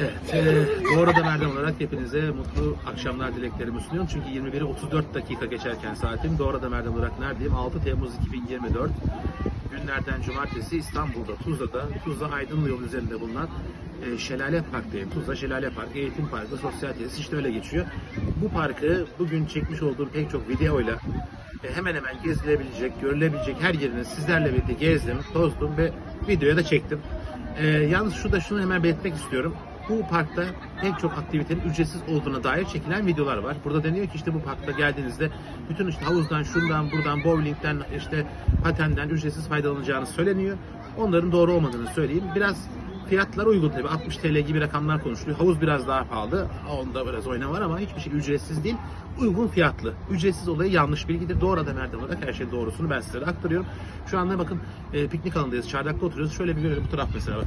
Evet, e, arada Erdem olarak hepinize mutlu akşamlar dileklerimi sunuyorum. Çünkü 21'i 34 dakika geçerken saatim. Doğru Adam Erdem olarak neredeyim? 6 Temmuz 2024 günlerden cumartesi İstanbul'da, Tuzla'da, Tuzla Aydınlı yolu üzerinde bulunan e, Şelale Park'tayım. Tuzla Şelale Parkı, Eğitim Parkı, Sosyal Tesis işte öyle geçiyor. Bu parkı bugün çekmiş olduğum pek çok videoyla e, hemen hemen gezilebilecek, görülebilecek her yerini sizlerle birlikte gezdim, tozdum ve videoya da çektim. E, yalnız şurada şunu hemen belirtmek istiyorum. Bu parkta pek çok aktivitenin ücretsiz olduğuna dair çekilen videolar var. Burada deniyor ki işte bu parkta geldiğinizde bütün işte havuzdan, şundan, buradan, bowlingden, işte patenden ücretsiz faydalanacağınız söyleniyor. Onların doğru olmadığını söyleyeyim. Biraz fiyatlar uygun tabii. 60 TL gibi rakamlar konuşuluyor. Havuz biraz daha pahalı. Onda biraz oyna var ama hiçbir şey ücretsiz değil. Uygun fiyatlı. Ücretsiz olayı yanlış bilgidir. Doğru adam Erdem olarak her şeyin doğrusunu ben sizlere aktarıyorum. Şu anda bakın e, piknik alanındayız. Çardakta oturuyoruz. Şöyle bir görelim bu taraf mesela. Bak.